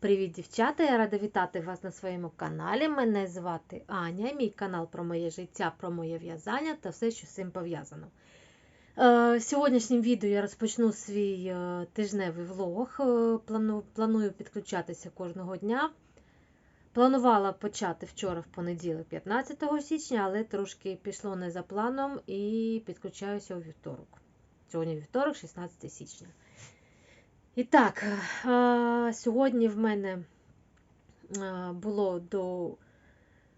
Привіт, дівчата! Я рада вітати вас на своєму каналі. Мене звати Аня, мій канал про моє життя, про моє в'язання та все, що з цим пов'язано. Е, В сьогоднішнім відео я розпочну свій е, тижневий влог. Е, планую підключатися кожного дня. Планувала почати вчора в понеділок, 15 січня, але трошки пішло не за планом і підключаюся у вівторок. Сьогодні вівторок, 16 січня. І так, сьогодні в мене було до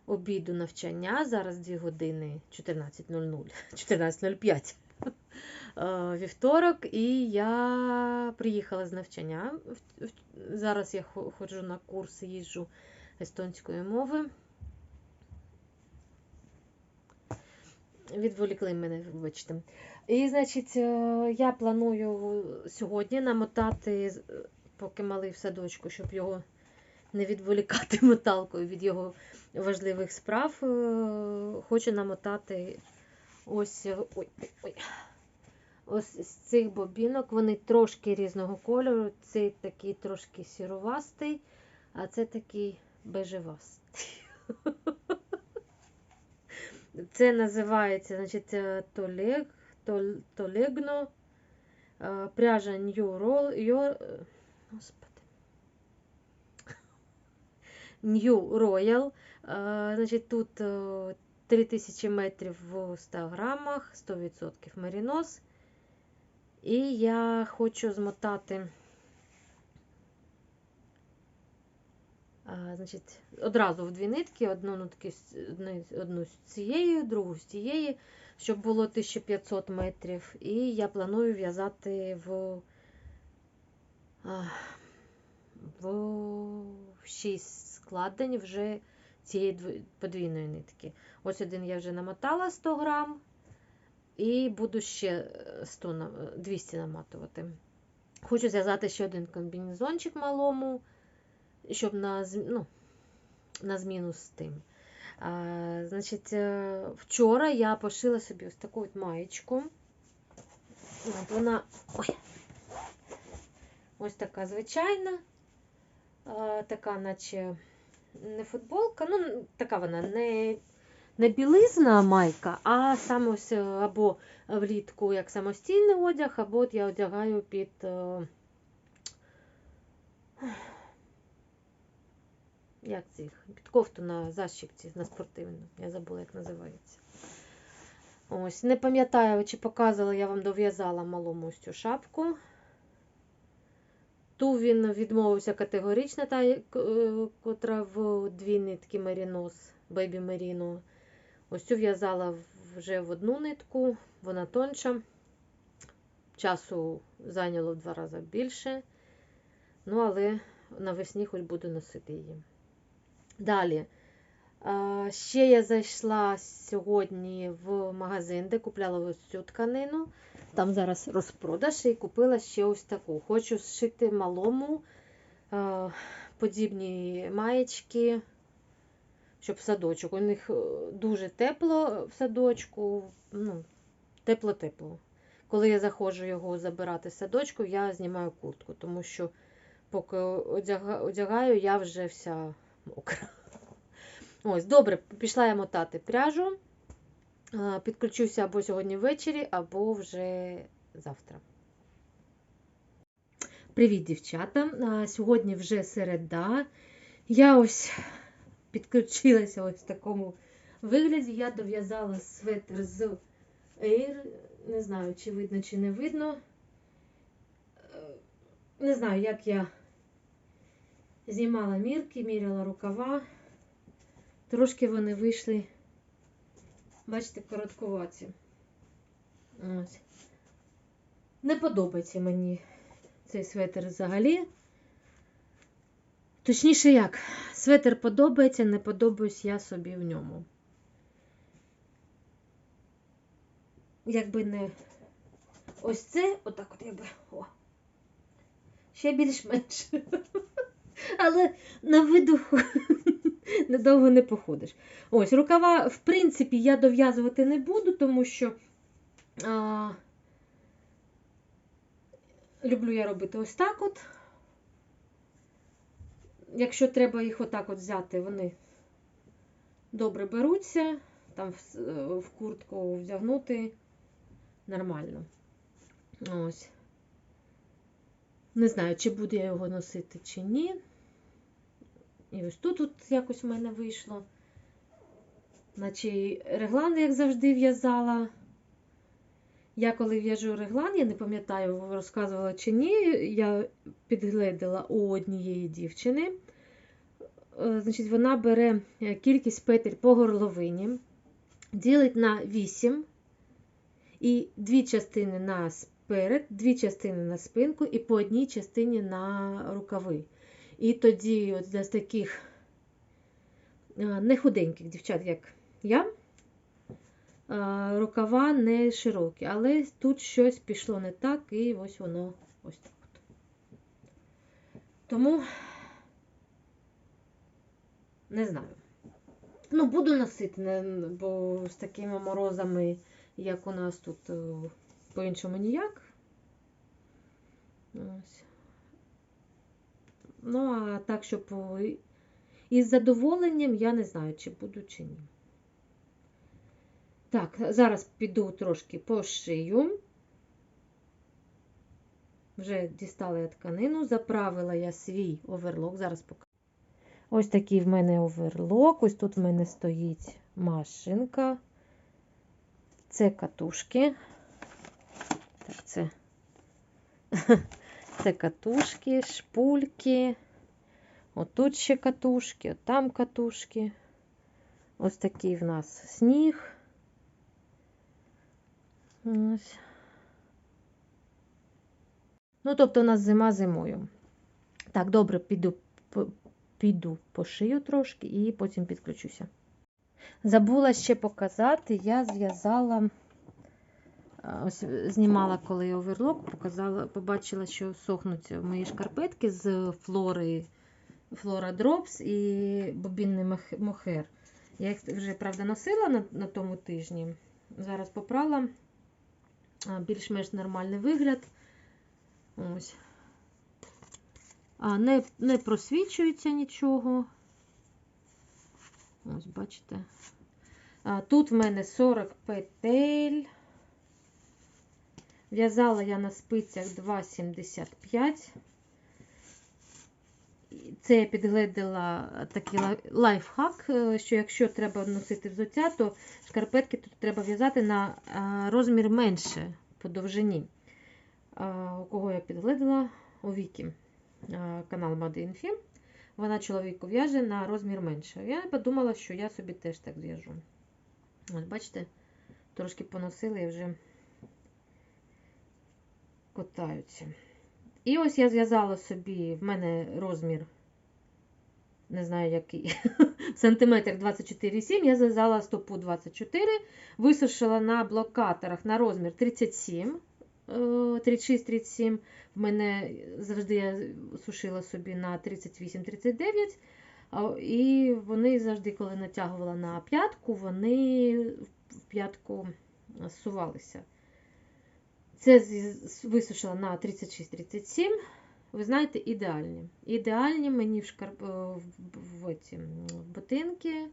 обіду навчання, зараз 2 години 14.00, 14.05 вівторок, і я приїхала з навчання. Зараз я ходжу на курси, їжджу естонської мови. Відволікли мене, вибачте. І, значить, е, я планую сьогодні намотати, поки малий в садочку, щоб його не відволікати моталкою від його важливих справ. е, Хочу намотати ось е, ой, ой. Ось з цих бобінок. Вони трошки різного кольору. Цей такий трошки сірувастий, а це такий бежевастий. Це називається, значить, е, Толег, Тол- Толегно, е, пряжа New Roll, Yo- е, Господи. New Royal. Значить, тут е, 3000 метрів в 100 грамах, 100% мерінос. І я хочу змотати. Значить, одразу в дві нитки, одну, нитки, одну, з цієї, другу з цієї, щоб було 1500 метрів. І я планую в'язати в, в 6 складень вже цієї подвійної нитки. Ось один я вже намотала 100 грам, і буду ще 100, 200 наматувати. Хочу зв'язати ще один комбінезончик малому щоб на, ну, на зміну з тим. А, значить, е, вчора я пошила собі ось таку от маєчку. От вона ой, ось така звичайна, а, така, наче не футболка, ну, така вона не, не білизна майка, а саме ось е, або влітку як самостійний одяг, або от я одягаю під. Як цих, під кофту на защіпці, на спортивну. Я забула, як називається. Ось, не пам'ятаю, чи показувала, я вам дов'язала малому ось цю шапку. Ту він відмовився категорично, та, е, котра в дві нитки мерінос, бейбі меріно. Ось цю в'язала вже в одну нитку, вона тонша. Часу зайняло в два рази більше. Ну, але навесні хоч буду носити її. Далі. Ще я зайшла сьогодні в магазин, де купляла ось цю тканину. Там зараз розпродаж і купила ще ось таку. Хочу зшити малому подібні маєчки, щоб в садочок. У них е, дуже тепло в садочку. Ну, тепло-тепло. Коли я заходжу його забирати з садочку, я знімаю куртку, тому що поки одяга- одягаю, я вже вся мокра. Ось, добре, пішла я мотати пряжу. Підключуся або сьогодні ввечері, або вже завтра. Привіт, дівчата! Сьогодні вже середа. Я ось підключилася ось в такому вигляді. Я дов'язала светр з Air. Не знаю, чи видно, чи не видно. Е, Не знаю, як я знімала мірки, міряла рукава. Трошки вони вийшли, бачите, короткуваті. Ось. Не подобається мені цей светр взагалі. Точніше як, светр подобається, не подобаюсь я собі в ньому. Якби не ось це, отак от якби. О. Ще більш-менш. Але на виду недовго не походиш. Ось, рукава, в принципі, я дов'язувати не буду, тому що а, люблю я робити ось так от. якщо треба їх отак от взяти, вони добре беруться, там в, в куртку вдягнути нормально. Ось. Не знаю, чи буду я його носити, чи ні. І ось тут от якось в мене вийшло. Наче реглан, як завжди, в'язала. Я коли в'яжу реглан, я не пам'ятаю, розказувала чи ні, я підгледіла у однієї дівчини. Е, Значить, вона бере е, кількість петель по горловині, ділить на 8 і дві частини на сперед, дві частини на спинку і по одній частині на рукави. І тоді от для таких е, не худеньких дівчат, як я, е, рукава не широкі, але тут щось пішло не так, і ось воно ось так. Тому не знаю. Ну, буду носити, бо з такими морозами, як у нас тут, е, по-іншому ніяк. Ось. Ну, а так, щоб е, із задоволенням я не знаю, чи буду, чи ні. Так, зараз піду трошки пошию. Вже дістала я тканину, заправила я свій оверлок. Зараз покажу. Ось такий в мене оверлок. Ось тут в мене стоїть машинка. Це катушки. Так, це, це катушки, шпульки. Отут ще катушки, от там катушки. Ось такий в нас сніг. Ось. Ну, тобто у нас зима зимою. Так, добре, піду, піду пошию трошки і потім підключуся. Забула ще показати, я зв'язала, ось знімала коли оверлок, показала, побачила, що сохнуть мої шкарпетки з флори, флора Drops і бобінний мохер. Я їх вже, правда, носила на, на тому тижні. Зараз попрала більш-менш нормальний вигляд. Ось. А, не, не просвічується нічого. Ось, бачите. А, тут в мене 40 петель. В'язала я на спицях 2,75. Це я підгледила такий лайфхак, е, що якщо треба носити взуття, то шкарпетки тут треба в'язати на розмір менше по довжині. У кого я підгледила? У Вікі. Канал Film. Вона чоловіку в'яже на розмір менше. Я подумала, що я собі теж так зв'яжу. От, бачите, трошки поносили і вже катаються. І ось я зв'язала собі, в мене розмір, не знаю який, сантиметр 24,7, я зв'язала стопу 24, висушила на блокаторах на розмір 37, е, 36-37. В мене завжди я сушила собі на 38-39. І вони завжди, коли натягувала на п'ятку, вони в п'ятку сувалися. Це висушила на 36-37. Ви знаєте, ідеальні. Ідеальні мені в, шкарп... в, в, ці, в ботинки.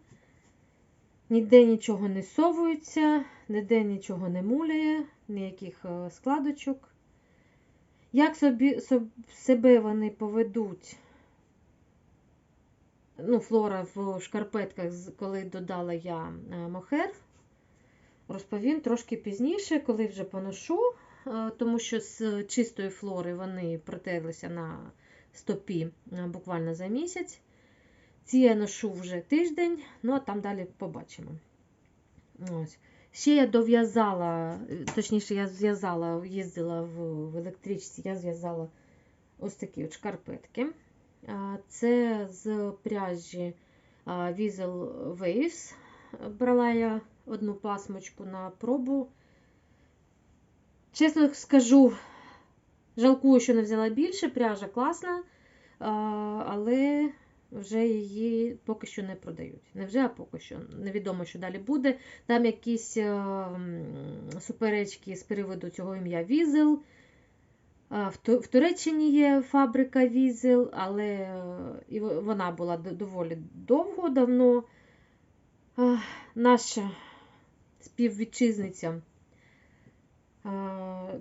Ніде нічого не совується, ніде нічого не муляє, ніяких е, складочок. Як собі, соб- себе вони поведуть, ну, флора в шкарпетках, коли додала я е, мохер, розповім трошки пізніше, коли вже поношу, е, тому що з чистої флори вони протерлися на стопі е, буквально за місяць. Ці я ношу вже тиждень, ну а там далі побачимо. Ось. Ще я дов'язала, е, точніше, я зв'язала, їздила в, електричці, я зв'язала ось такі от шкарпетки. Це з пряжі Weasel Waves. Брала я одну пасмочку на пробу. Чесно скажу, жалкую, що не взяла більше, пряжа класна, але вже її поки що не продають. Не вже, а поки що. Невідомо, що далі буде. Там якісь суперечки з приводу цього ім'я Візел. В Туреччині є фабрика Візел, але і вона була доволі довго давно. Наша співвітчизниця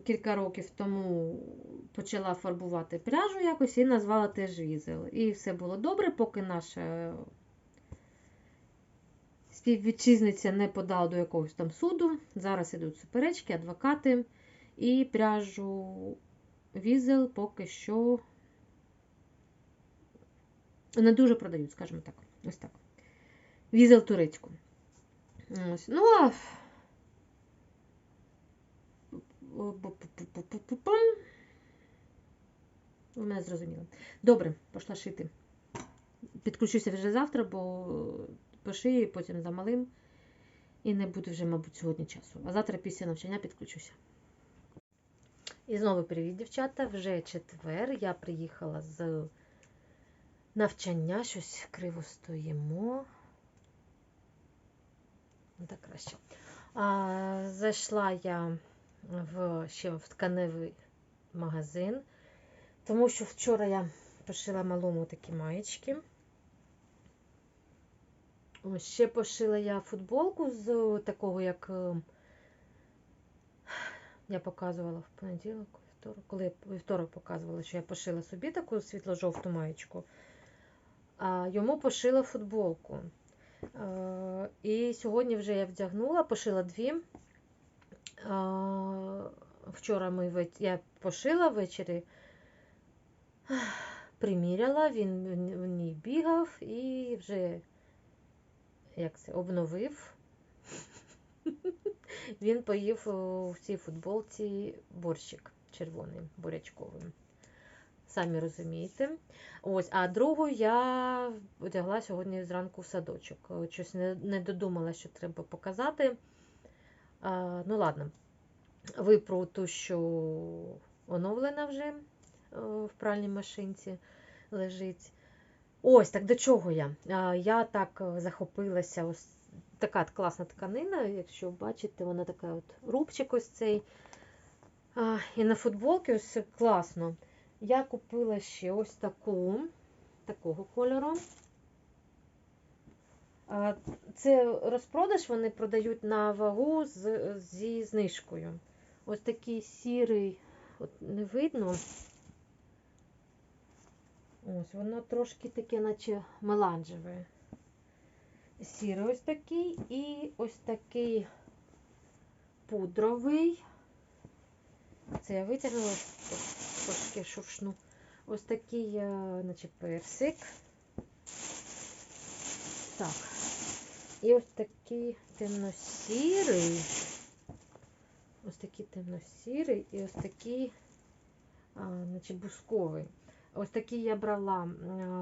кілька років тому почала фарбувати пряжу якось і назвала теж Візел. І все було добре, поки наша співвітчизниця не подала до якогось там суду. Зараз ідуть суперечки, адвокати, і пряжу Візел поки що не дуже продають, скажімо так. Ось так. Візел турецьку. Ось. Ну, а Пу-пу-пу-пу-пу-пум. Мене зрозуміли. Добре, пішла шити. Підключуся вже завтра, бо пошию потім за малим. І не буде вже, мабуть, сьогодні часу. А завтра після навчання підключуся. І знову привіт, дівчата. Вже четвер. Я приїхала з навчання, щось криво стоїмо. Так краще. А, зайшла я в, ще в тканевий магазин, тому що вчора я пошила малому такі маєчки. Ще пошила я футболку з такого, як е, я показувала в понеділок, коли я вівторок показувала, що я пошила собі таку світло-жовту маєчку, а йому пошила футболку. Е, І сьогодні вже я вдягнула, пошила дві. Вчора ми я пошила ввечері, приміряла, він в ній бігав і вже як це, обновив. Він поїв у цій футболці борщик червоний, бурячковий. Самі розумієте. Ось, а другу я одягла сьогодні зранку в садочок. Щось не, не додумала, що треба показати. Ну, ладно. Випру ту, що оновлена вже е, в пральній машинці лежить. Ось, так до чого я? Я так е, захопилася. Ось така класна тканина, якщо бачите, вона така от рубчик ось цей. І на футболці ось класно. Я купила ще ось таку, такого кольору. Це розпродаж, вони продають на вагу з, зі знижкою. Ось такий сірий, от не видно. Ось, воно трошки таке, наче меланжеве. Сірий ось такий і ось такий пудровий. Це я витягнула трошки шуршну. Ось такий, е, наче персик. Так. І ось такий темно-сірий. Ось такий темно-сірий і ось такий, а, наче бусковий. Ось такий я брала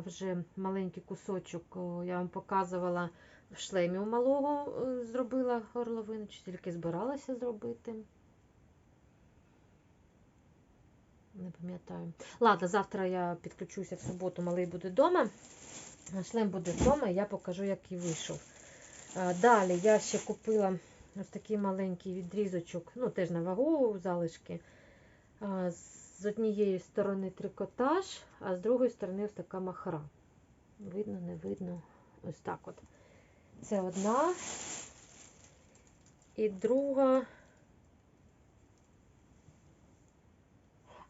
вже маленький кусочок, я вам показувала в шлемі у малого, е, зробила горловину, чи тільки збиралася зробити. Не пам'ятаю. Ладно, завтра я підключуся в суботу, малий буде вдома. Шлем буде вдома, і я покажу, як і вийшов. Далі я ще купила ось такий маленький відрізочок, ну теж на вагу залишки. З однієї сторони трикотаж, а з другої сторони ось така махра. Видно, не видно. Ось так от. Це одна. І друга.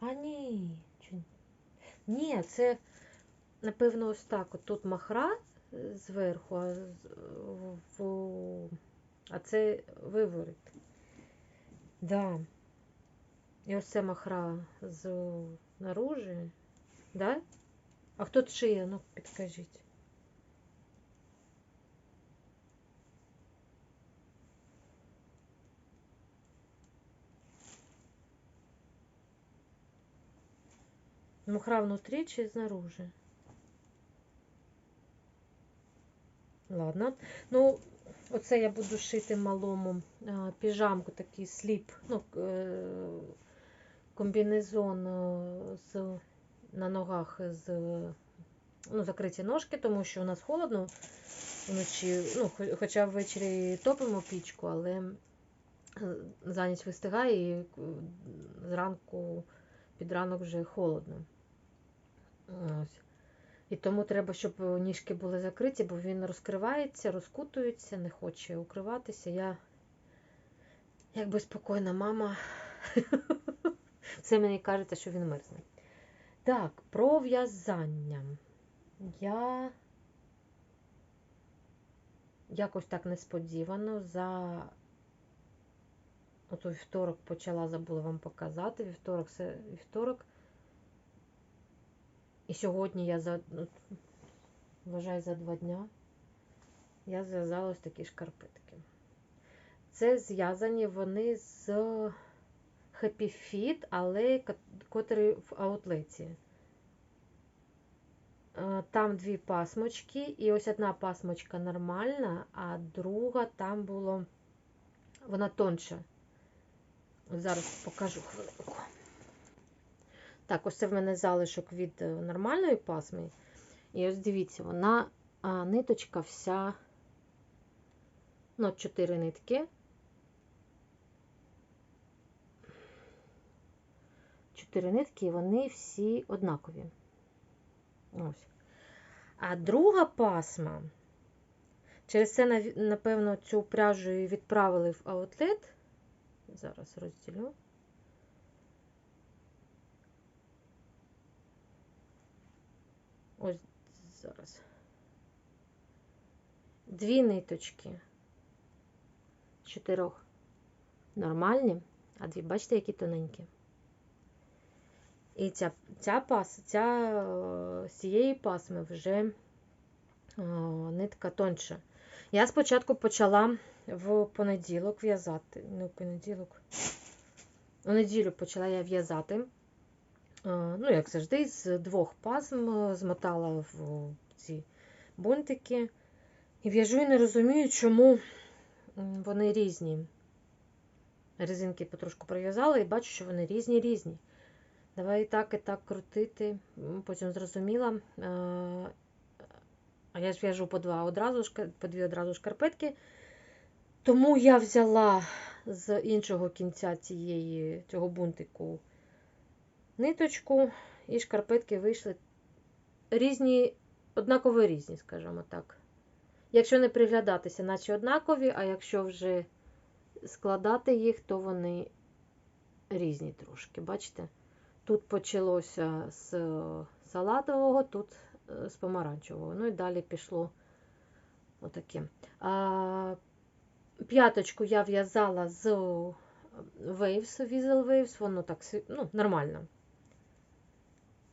А ні. Ні, це, напевно, ось так. От тут махра зверху, а, в, а це виворіт. Да. І ось це махра з наружі. Да? А хто шиє? Ну, підкажіть. Махра внутрі чи знаружи? Ладно. Ну, оце я буду шити малому піжамку, такий сліп, ну, е, комбінезон е, з, на ногах з ну, закриті ножки, тому що у нас холодно вночі, ну, хоча ввечері топимо пічку, але за ніч вистигає і е, зранку під ранок вже холодно. Ось. І тому треба, щоб ніжки були закриті, бо він розкривається, розкутується, не хоче укриватися. Я, як безпокійна мама, все мені кажете, що він мерзне. Так, про в'язання. Я якось так несподівано за от у вівторок почала, забула вам показати. Вівторок вівторок. І сьогодні я за, ну, вважаю, за два дня я зв'язала ось такі шкарпетки. Це зв'язані вони з Happy Fit, але котрі в аутлеті. Е, Там дві пасмочки, і ось одна пасмочка нормальна, а друга там було, вона тонша. Зараз покажу хвилинку. Так, ось це в мене залишок від е, нормальної пасми. І ось дивіться, вона а, ниточка вся, ну, чотири нитки. Чотири нитки, і вони всі однакові. Ось. А друга пасма, через це, напевно, цю пряжу відправили в аутлет. Зараз розділю. Ось зараз. Дві ниточки. Чотирьох нормальні, а дві, бачите, які тоненькі. І ця, ця пас, ця з цієї пасми вже о, нитка тонша. Я спочатку почала в понеділок в'язати. В понеділок. У неділю почала я в'язати. Ну, як завжди, з двох пасм е, змотала в ці бунтики. І в'яжу і не розумію, чому вони різні. Резинки потрошку прив'язала і бачу, що вони різні різні. Давай і так, і так крутити. Потім зрозуміла. е, А я ж в'яжу по два одразу, по дві одразу шкарпетки. Тому я взяла з іншого кінця цієї, цього бунтику ниточку, і шкарпетки вийшли різні, однаково різні, скажімо так. Якщо не приглядатися, наче однакові, а якщо вже складати їх, то вони різні трошки. Бачите? Тут почалося з салатового, тут е, з помаранчевого. Ну і далі пішло отаке. А, п'яточку я в'язала з Waves, Weasel Waves, воно так ну, нормально.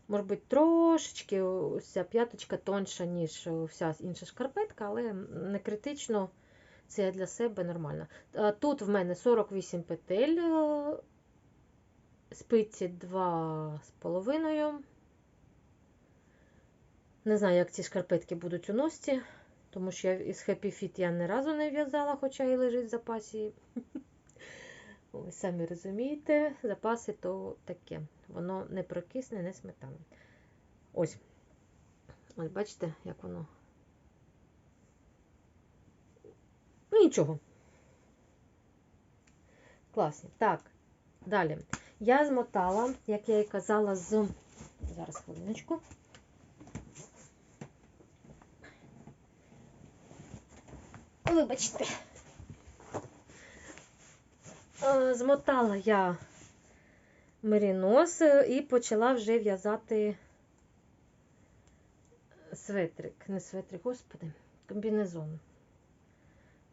Може бути, трошечки ось ця п'яточка тонша, ніж вся інша шкарпетка, але не критично. Це для себе нормально. Тут в мене 48 петель, е, спиці 2,5. Не знаю, як ці шкарпетки будуть у носці, тому що я із Happy Fit я ні разу не в'язала, хоча і лежить в запасі. Ви самі розумієте, запаси то таке. Воно не прокисне, не сметане. Ось. Ось бачите, як воно. Ну, нічого. Класно. Так, далі. Я змотала, як я і казала, з. Зараз хвилиночку. Вибачте. Е, Змотала я мерінос і почала вже в'язати светрик. Не светрик, господи, комбінезон.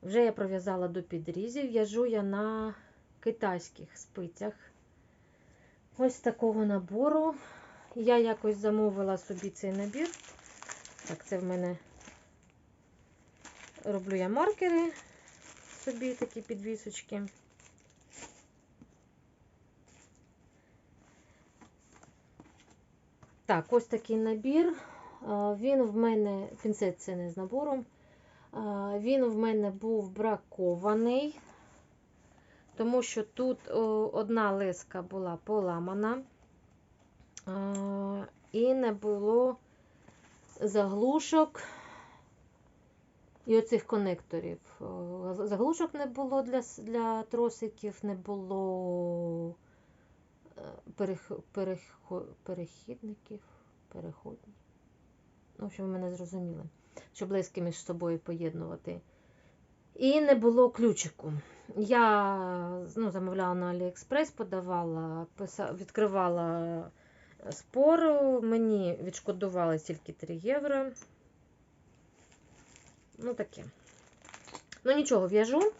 Вже я пров'язала до підрізів, в'яжу я на китайських спицях. Ось такого набору. Я якось замовила собі цей набір. Так, це в мене роблю я маркери собі такі підвісочки. Так, ось такий набір. Він в мене, пінцет це не з набором. Він в мене був бракований, тому що тут одна леска була поламана і не було заглушок і оцих конекторів. Заглушок не було для, для тросиків, не було перех, перехо, перехідників, переходні. В общем, ви мене зрозуміли. Щоб лески між собою поєднувати. І не було ключику. Я ну, замовляла на Аліекспрес, подавала, писа, відкривала спор. Мені відшкодували тільки 3 євро. Ну, таке. Ну, нічого, в'яжу.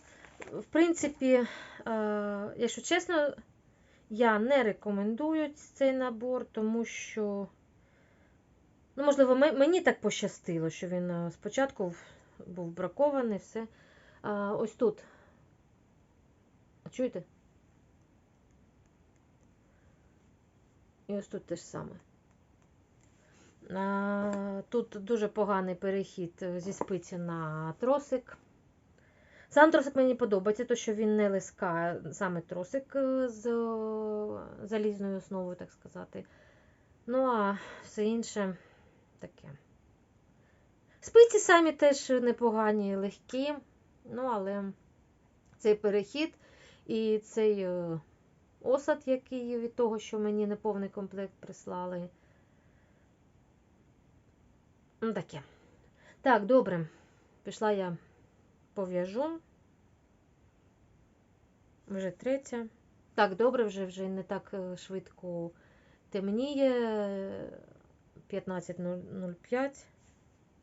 В принципі, е, якщо чесно, я не рекомендую цей набор, тому що, ну, можливо, мені так пощастило, що він е, спочатку був бракований, все. А, ось тут. Чуєте? І ось тут те ж саме. Тут дуже поганий перехід е, зі спиці на тросик. Сам тросик мені подобається, то що він не лиска, саме тросик е, з е, залізною основою, так сказати. Ну, а все інше таке. Спиці самі теж непогані, легкі, ну, але цей перехід і цей е, осад, який від того, що мені неповний комплект прислали. Ну, таке. Так, добре. Пішла я пов'яжу. Вже третя. Так, добре, вже вже не так е, швидко темніє. 15.05.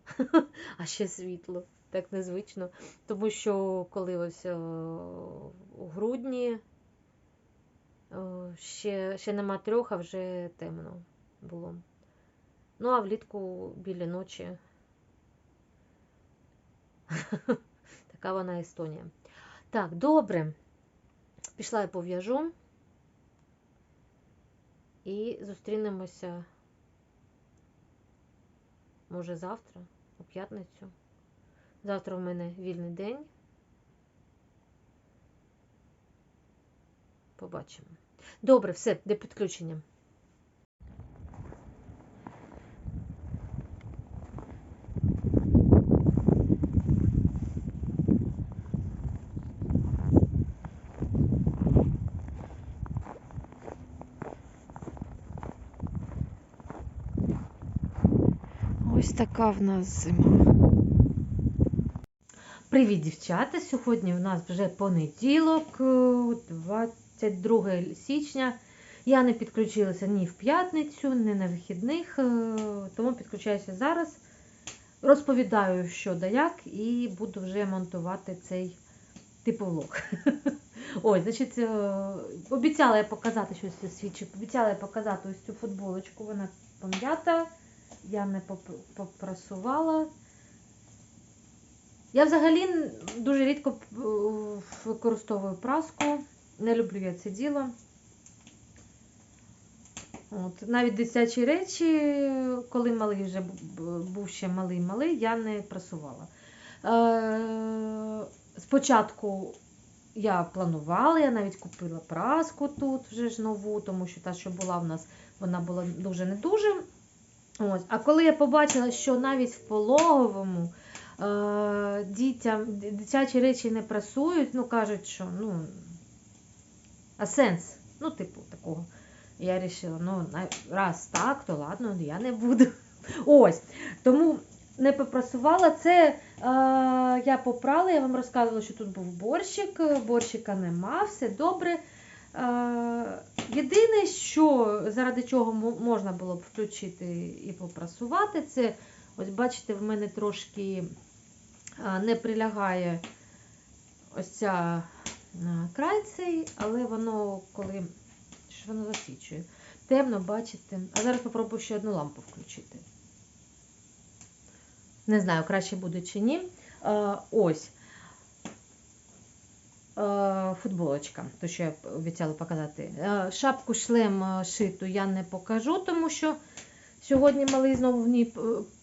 А ще світло. Так незвично. Тому що коли ось е, у грудні е, ще, ще нема трьох, а вже темно було. Ну, а влітку біля ночі. Така вона Естонія. Так, добре. Пішла я пов'яжу. І зустрінемося, може, завтра, у п'ятницю. Завтра в мене вільний день. Побачимо. Добре, все, до підключення. Ось така в нас зима. Привіт, дівчата! Сьогодні у нас вже понеділок, е, 22 січня. Я не підключилася ні в п'ятницю, ні на вихідних, е, тому підключаюся зараз. Розповідаю, що да як, і буду вже монтувати цей типу влог. Ой, значить, е, обіцяла я показати щось свідчить. Обіцяла я показати ось цю футболочку. Вона пом'ята. Я не попрасувала. Я взагалі дуже рідко використовую праску. Не люблю я це діло. От, навіть дитячі речі, коли малий вже був ще малий-малий, я не прасувала. Е, спочатку я планувала, я навіть купила праску тут вже ж нову, тому що та, що була в нас, вона була дуже не дуже. Ось. А коли я побачила, що навіть в пологовому е, дітям дитячі речі не прасують, ну кажуть, що ну, а сенс, ну, типу, такого. Я вирішила, ну, раз так, то ладно, я не буду. Ось. Тому не попрасувала. Це е, я попрала, я вам розказувала, що тут був борщик, борщика нема, все добре. Е, єдине, що заради чого можна було б включити і попрасувати, це ось бачите, в мене трошки не прилягає ось ця край цей, але воно коли що воно засвічує. Темно, бачите. А зараз попробую ще одну лампу включити. Не знаю, краще буде чи ні. Ось. Е, футболочка, то що я обіцяла показати. Е, шапку шлем е, шиту я не покажу, тому що сьогодні малий знову в ній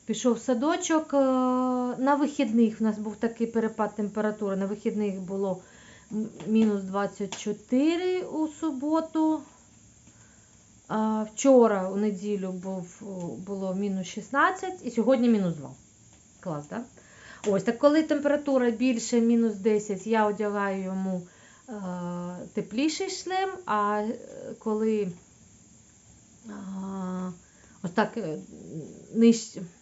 пішов садочок. На вихідних в нас був такий перепад температури. На вихідних було мінус 24 у суботу. Вчора у неділю було мінус 16 і сьогодні мінус 2. Клас, так? Да? Ось, так коли температура більше мінус 10, я одягаю йому е, тепліший шлем, а е, коли а, ось так е,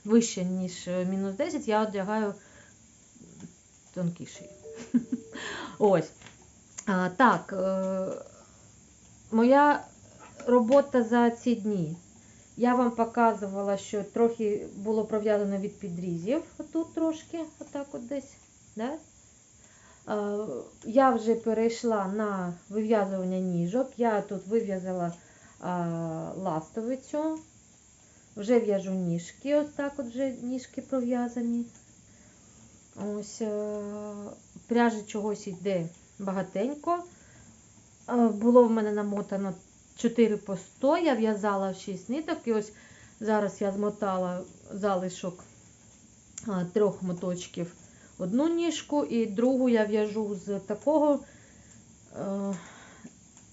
вище, ніж е, мінус 10, я одягаю тонкіший. Ось. Так, е, моя робота за ці дні. Я вам показувала, що трохи було пров'язано від підрізів, отут трошки, отак от десь. Да? Е, Я вже перейшла на вив'язування ніжок. Я тут вив'язала ластовицю. Вже в'яжу ніжки, ось так от вже ніжки пров'язані. Ось е, пряжі чогось йде багатенько. Е, Було в мене намотано 4 по 100, я в'язала в 6 ниток. І ось зараз я змотала залишок трьох моточків одну ніжку, і другу я в'яжу з такого. Е,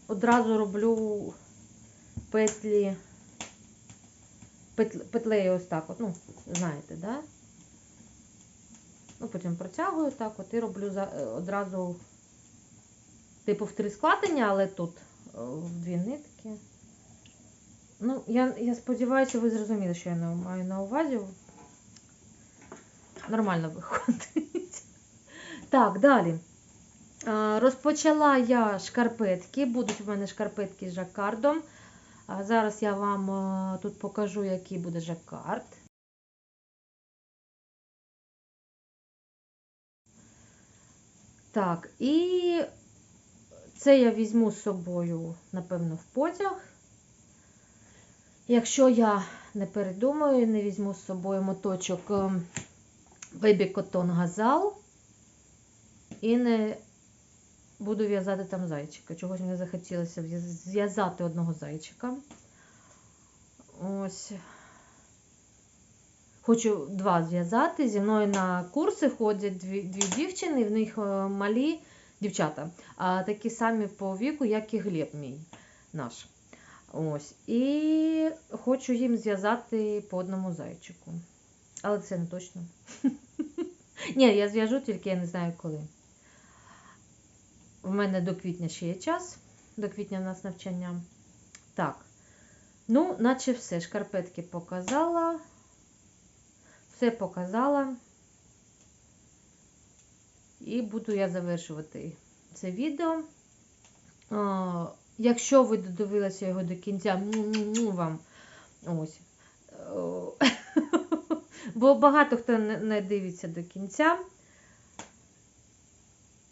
Одразу роблю петлі, петлею ось так, от, ну, знаєте, да? Ну, потім протягую так, от і роблю е, одразу типу в три складення, але тут в дві нитки. Ну, я, я сподіваюся, ви зрозуміли, що я на- маю на увазі. Нормально виходить. Так, далі. Розпочала я шкарпетки. Будуть в мене шкарпетки з жаккардом. Зараз я вам тут покажу, який буде жаккард. Так, і це я візьму з собою, напевно, в потяг. Якщо я не передумаю, не візьму з собою моточок ем, Baby Cotton Газал і не буду в'язати там зайчика. Чогось мені захотілося зв'язати одного зайчика. Ось. Хочу два зв'язати. Зі мною на курси ходять дві, дві дівчини, в них е, малі дівчата, такі самі по віку, як і Глеб мій наш. Ось. І хочу їм зв'язати по одному зайчику. Але це не точно. Ні, я зв'яжу, тільки я не знаю коли. В мене до квітня ще є час. До квітня в нас навчання. Так. Ну, наче все. Шкарпетки показала. Все показала. І буду я завершувати це відео. Якщо ви додивилися його до кінця, му-му-му вам ось. Бо багато хто не дивиться до кінця.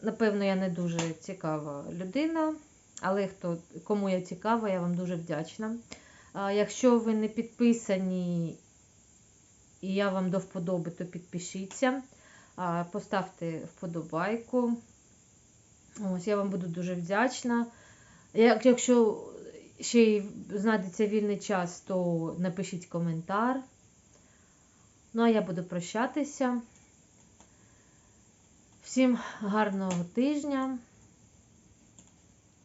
Напевно, я не дуже цікава людина, але хто, кому я цікава, я вам дуже вдячна. Якщо ви не підписані і я вам до вподоби, то підпишіться, поставте вподобайку. Ось, я вам буду дуже вдячна. Як- Якщо ще й знайдеться вільний час, то напишіть коментар. Ну, а я буду прощатися. Всім гарного тижня,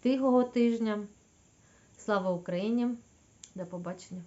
тихого тижня. Слава Україні! До побачення!